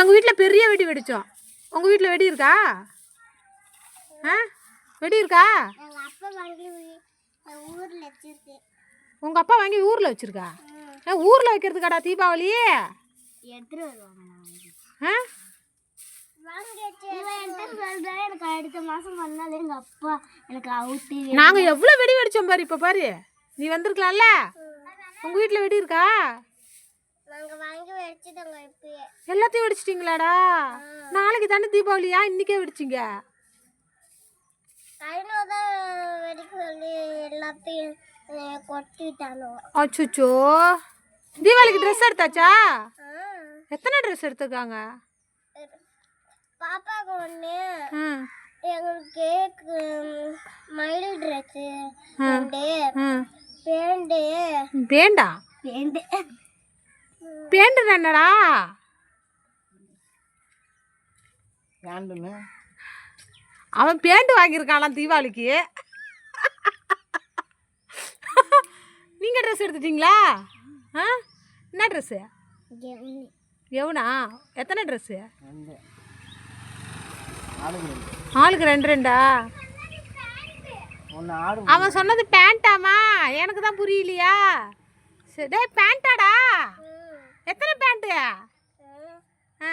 எங்கள் வீட்டில் பெரிய வெடி வெடித்தோம் உங்கள் வீட்டில் வெடி இருக்கா? ஆ? வெடி இருக்கா? உங்கள் அப்பா வாங்கி ஊரில் வச்சுருக்கா. ஏ ஊரில் வைக்கிறதுக்காடா தீபாவளி? ஆ? நாங்கள் எவ்வளோ வெடி வெடித்தோம் பாரு இப்போ பாரு. நீ வந்திருக்கலாம்ல? உங்கள் வீட்டில் வெடி இருக்கா நாங்கள் வாங்கி வச்சுட்டோங்க இப்பயே எல்லாத்தையும் வெடிச்சிட்டிங்களாடா? நாளைக்கு தானே தீபாவளியா? இன்னைக்கே வெடிச்சிங்க. அச்சுச்சோ. தீபாவளிக்கு ட்ரெஸ் எடுத்தாச்சா. எத்தனை ட்ரெஸ் எடுத்துருக்காங்க? பாப்பாவுக்கு ஒன்று எங்களுக்கு மயில் ட்ரெஸ்ஸு ரெண்டு பேண்டு. பேண்டா? பேண்டு. பேண்டு என்னடா? ஏண்டுன்னு அவன் பேண்ட் வாங்கியிருக்கானாம் தீபாவளிக்கு? நீங்கள் ட்ரெஸ் எடுத்துட்டீங்களா? ஆ? என்ன ட்ரெஸ்ஸு எவனா எத்தனை ட்ரெஸ்ஸு ஆளுக்கு ரெண்டு. ரெண்டா அவன் சொன்னது பேண்ட்டாமா எனக்கு தான் புரியலையா? சரி டேய் பேண்ட்டாடா எத்தனை பேண்ட்டு? ஆ.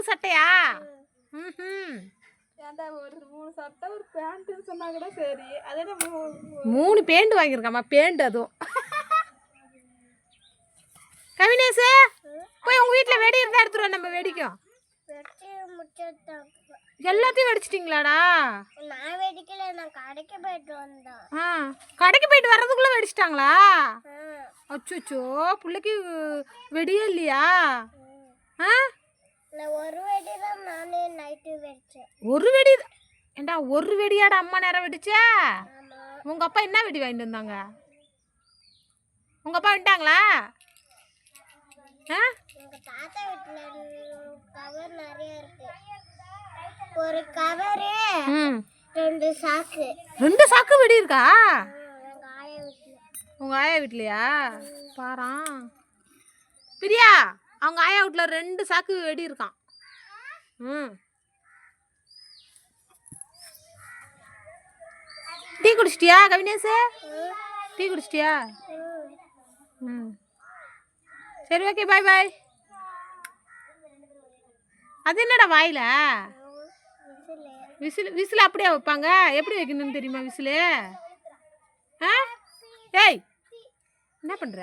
பேண்ட்டு ஒரு சட்டையா ம் மூணு பேண்ட் வாங்கியிருக்காம்மா பேண்ட் அதுவும். கவினேஷ் போய் உங்கள் வீட்டில் வெடி இருந்தால் எடுத்துருவோம் நம்ம வெடிக்கும். எல்லாத்தையும் வெடிச்சிட்டிங்களாடா? நான் வெடிக்கல நான் கடைக்கு போயிட்டு வந்தேன். ஆ கடைக்கு போயிட்டு வர்றதுக்குள்ளே வெடிச்சிட்டாங்களா. அச்சோச்சோ பிள்ளைக்கு வெடியே இல்லையா? ஆ? ஒரு வெடி ஏண்டா ஒரு வெடியாடா அம்மா நேரம் வெடிச்சா? உங்கள் அப்பா என்ன வெடி வாங்கிட்டு வந்தாங்க? உங்கள் அப்பா வந்துட்டாங்களா? ஆ? எங்கள் தாத்தா வீட்டில் கவர் நிறைய இருக்கு. ஒரு கவரு ரெண்டு சாக்கு. ரெண்டு சாக்கு வெடி இருக்கா? உங்கள் ஆயா வீட்லையா? பாரான் பிரியா அவங்க ஆயா வீட்டில் ரெண்டு சாக்கு வெடி இருக்கான். ம். டீ குடிச்சிட்டியா கவினேஷ் டீ குடிச்சிட்டியா? ம். சரி ஓகே பாய் பாய் அது என்னடா வாயில? விசில் விசில் அப்படியே வைப்பாங்க? எப்படி வைக்கணும்னு தெரியுமா விசிலு? ஆ? ஏய் என்ன பண்ணுற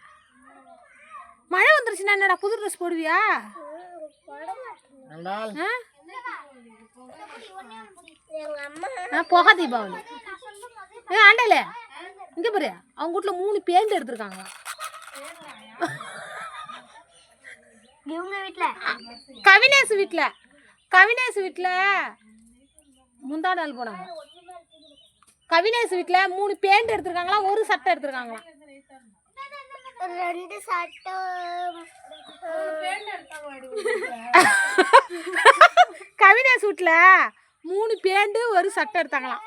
என்னடா புது ட்ரெஸ் போடுவியா? போகா தீபாவளி ஏ ஆண்டையில இங்க பாரு. அவங்க வீட்ல மூணு பேண்ட் எடுத்திருக்காங்க. இவங்க வீட்டில்? கவினேஷ் வீட்ல கவினேஷ் வீட்ல முந்தா நாள் போனாங்க. கவினேஷ் வீட்ல மூணு பேண்ட் எடுத்திருக்காங்களா ஒரு சட்டை எடுத்திருக்காங்களா? ரெண்டு சட்டை கவிதா சூட்ல மூணு பேண்டு ஒரு சட்டை எடுத்தாங்களாம்.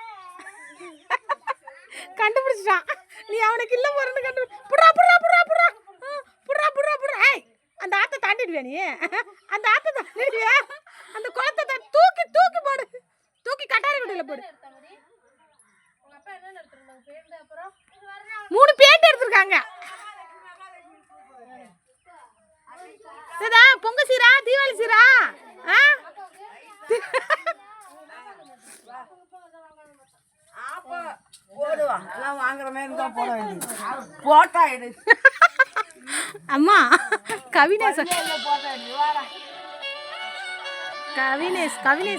கண்டுபிடிச்சிட்டான். நீ அவனுக்கு இல்ல போறன்னு கண்டு புடா புடா புடா புடா புடா புடா புடா ஏய் அந்த ஆத்தை தாண்டிடுவே நீ? அந்த ஆத்தை தாண்டிடுவே அந்த குளத்தை தூக்கி தூக்கி போடு. தூக்கி கட்டாரி குடியில போடு. மூணு பேண்ட் எடுத்திருக்காங்க இதா பொங்க சீரா தீபாவளி சீரா ஆ போடுவான் வாங்குற மாதிரி தான் போட வேண்டியது போட்டா எடு அம்மா கவினேஷ். கவினேஷ் கவினேஷ்.